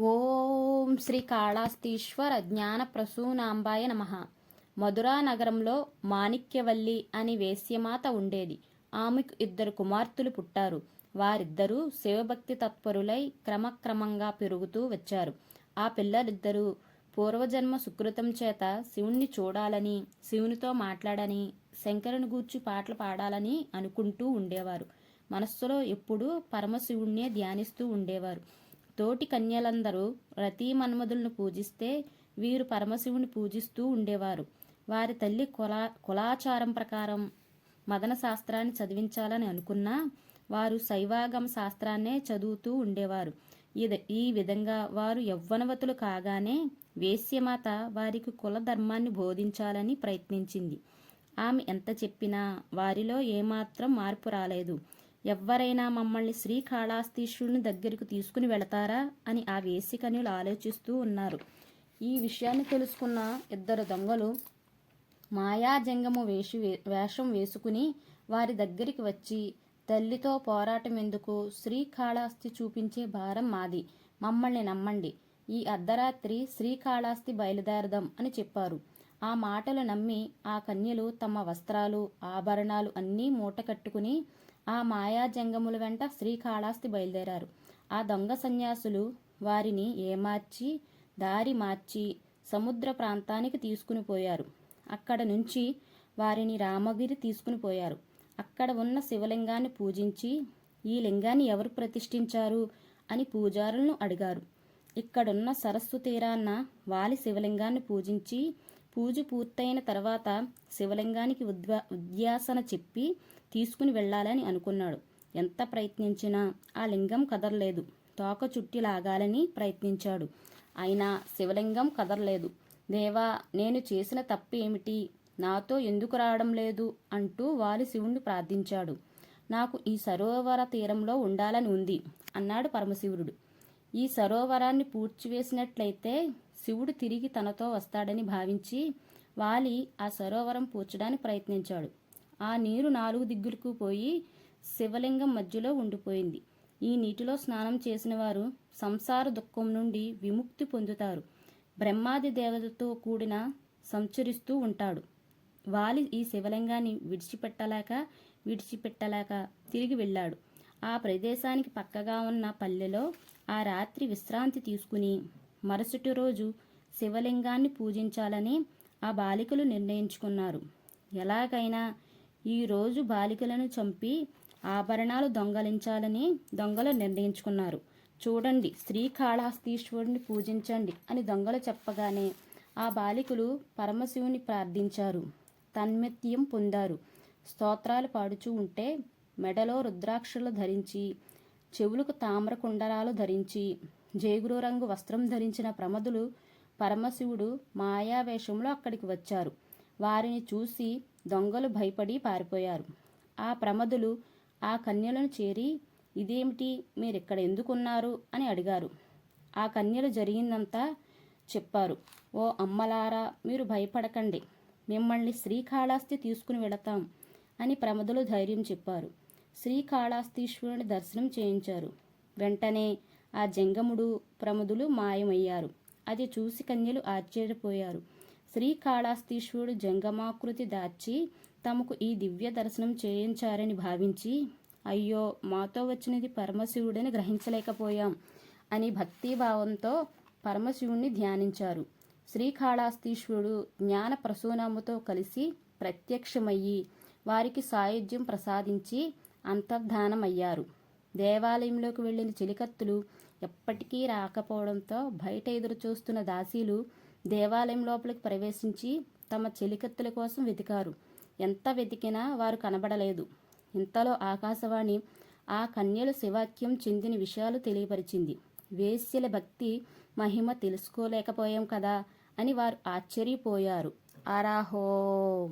ఓం శ్రీ కాళాస్తీశ్వర జ్ఞాన ప్రసూనాంబాయ నమ. మధురా నగరంలో మాణిక్యవల్లి అని వేశ్యమాత ఉండేది. ఆమెకు ఇద్దరు కుమార్తెలు పుట్టారు. వారిద్దరూ శివభక్తి తత్పరులై క్రమక్రమంగా పెరుగుతూ వచ్చారు. ఆ పిల్లలిద్దరూ పూర్వజన్మ సుకృతం చేత శివుణ్ణి చూడాలని శివునితో మాట్లాడని శంకరుని గూర్చి పాటలు పాడాలని అనుకుంటూ ఉండేవారు. మనస్సులో ఎప్పుడూ పరమశివుణ్ణే ధ్యానిస్తూ ఉండేవారు. తోటి కన్యలందరూ రతీ మన్మధులను పూజిస్తే వీరు పరమశివుని పూజిస్తూ ఉండేవారు. వారి తల్లి కులా కులాచారం ప్రకారం మదన శాస్త్రాన్ని చదివించాలని అనుకున్నా వారు శైవాగమ శాస్త్రాన్నే చదువుతూ ఉండేవారు. ఈ విధంగా వారు యవ్వనవతులు కాగానే వేశ్యమాత వారికి కులధర్మాన్ని బోధించాలని ప్రయత్నించింది. ఆమె ఎంత చెప్పినా వారిలో ఏమాత్రం మార్పు రాలేదు. ఎవ్వరైనా మమ్మల్ని శ్రీకాళాస్తీశ్వరుని దగ్గరికి తీసుకుని వెళతారా అని ఆ వేసికన్యులు ఆలోచిస్తూ ఉన్నారు. ఈ విషయాన్ని తెలుసుకున్న ఇద్దరు దొంగలు మాయాజంగము వేషి వేషం వేసుకుని వారి దగ్గరికి వచ్చి తల్లితో పోరాటం ఎందుకు శ్రీకాళాస్తి చూపించే భారం మాది. మమ్మల్ని నమ్మండి. ఈ అర్ధరాత్రి శ్రీకాళాస్తి బయలుదేరదాం అని చెప్పారు. ఆ మాటలు నమ్మి ఆ కన్యలు తమ వస్త్రాలు ఆభరణాలు అన్నీ మూట కట్టుకుని ఆ మాయాజంగముల వెంట శ్రీకాళాస్తి బయలుదేరారు. ఆ దొంగ సన్యాసులు వారిని ఏమార్చి దారి మార్చి సముద్ర ప్రాంతానికి తీసుకుని పోయారు. అక్కడ నుంచి వారిని రామగిరి తీసుకుని పోయారు. అక్కడ ఉన్న శివలింగాన్ని పూజించి ఈ లింగాన్ని ఎవరు ప్రతిష్ఠించారు అని పూజారులను అడిగారు. ఇక్కడున్న సరస్సు తీరాన్న వాలి శివలింగాన్ని పూజించి పూజ పూర్తయిన తర్వాత శివలింగానికి ఉద్వా ఉద్యాసన చెప్పి తీసుకుని వెళ్ళాలని అనుకున్నాడు. ఎంత ప్రయత్నించినా ఆ లింగం కదలలేదు. తోక చుట్టి లాగాలని ప్రయత్నించాడు. అయినా శివలింగం కదలలేదు. దేవా నేను చేసిన తప్పు ఏమిటి నాతో ఎందుకు రావడం లేదు? అంటూ వాలి శివుణ్ణి ప్రార్థించాడు. నాకు ఈ సరోవర తీరంలో ఉండాలని ఉంది అన్నాడు పరమశివుడు. ఈ సరోవరాన్ని పూడ్చివేసినట్లయితే శివుడు తిరిగి తనతో వస్తాడని భావించి వాలి ఆ సరోవరం పూడ్చడానికి ప్రయత్నించాడు. ఆ నీరు నాలుగు దిగ్గులకు పోయి శివలింగం మధ్యలో ఉండిపోయింది. ఈ నీటిలో స్నానం చేసిన వారు సంసార దుఃఖం నుండి విముక్తి పొందుతారు. బ్రహ్మాది దేవతతో కూడిన సంచరిస్తూ ఉంటాడు. వాలి ఈ శివలింగాన్ని విడిచిపెట్టలేక విడిచిపెట్టలేక తిరిగి వెళ్ళాడు. ఆ ప్రదేశానికి పక్కగా ఉన్న పల్లెలో ఆ రాత్రి విశ్రాంతి తీసుకుని మరుసటి రోజు శివలింగాన్ని పూజించాలని ఆ బాలికలు నిర్ణయించుకున్నారు. ఎలాగైనా ఈరోజు బాలికలను చంపి ఆభరణాలు దొంగలించాలని దొంగలు నిర్ణయించుకున్నారు. చూడండి శ్రీకాళహస్తీశ్వరుని పూజించండి అని దొంగలు చెప్పగానే ఆ బాలికలు పరమశివుని ప్రార్థించారు. తన్మిత్యం పొందారు. స్తోత్రాలు పాడుచూ ఉంటే మెడలో రుద్రాక్షలు ధరించి చెవులకు తామ్ర కుండరాలు ధరించి జేగురు రంగు వస్త్రం ధరించిన ప్రమదులు పరమశివుడు మాయావేషంలో అక్కడికి వచ్చారు. వారిని చూసి దొంగలు భయపడి పారిపోయారు. ఆ ప్రమదులు ఆ కన్యలను చేరి ఇదేమిటి? మీరిక్కడ ఎందుకున్నారు? అని అడిగారు. ఆ కన్యలు జరిగిందంతా చెప్పారు. ఓ అమ్మలారా మీరు భయపడకండి. మిమ్మల్ని శ్రీకాళాస్తి తీసుకుని వెళతాం అని ప్రమదులు ధైర్యం చెప్పారు. శ్రీకాళాస్తీశ్వరుని దర్శనం చేయించారు. వెంటనే ఆ జంగముడు ప్రముదులు మాయమయ్యారు. అది చూసి కన్యలు ఆశ్చర్యపోయారు. శ్రీకాళాస్తీశ్వరుడు జంగమాకృతి దాచి తమకు ఈ దివ్య దర్శనం చేయించారని భావించి అయ్యో మాతో వచ్చినది పరమశివుడని గ్రహించలేకపోయాం అని భక్తిభావంతో పరమశివుణ్ణి ధ్యానించారు. శ్రీకాళాస్తీశ్వరుడు జ్ఞాన ప్రసూనముతో కలిసి ప్రత్యక్షమయ్యి వారికి సాయుధ్యం ప్రసాదించి అంతర్ధానమయ్యారు. దేవాలయంలోకి వెళ్ళిన చిలికత్తులు ఎప్పటికీ రాకపోవడంతో బయట ఎదురు చూస్తున్న దాసీలు దేవాలయం లోపలికి ప్రవేశించి తమ చెలికత్తుల కోసం వెతికారు. ఎంత వెతికినా వారు కనబడలేదు. ఇంతలో ఆకాశవాణి ఆ కన్యలు శివాక్యం చెందిన విషయాలు తెలియపరిచింది. వేశ్యల భక్తి మహిమ తెలుసుకోలేకపోయాం కదా అని వారు ఆశ్చర్యపోయారు. అరాహో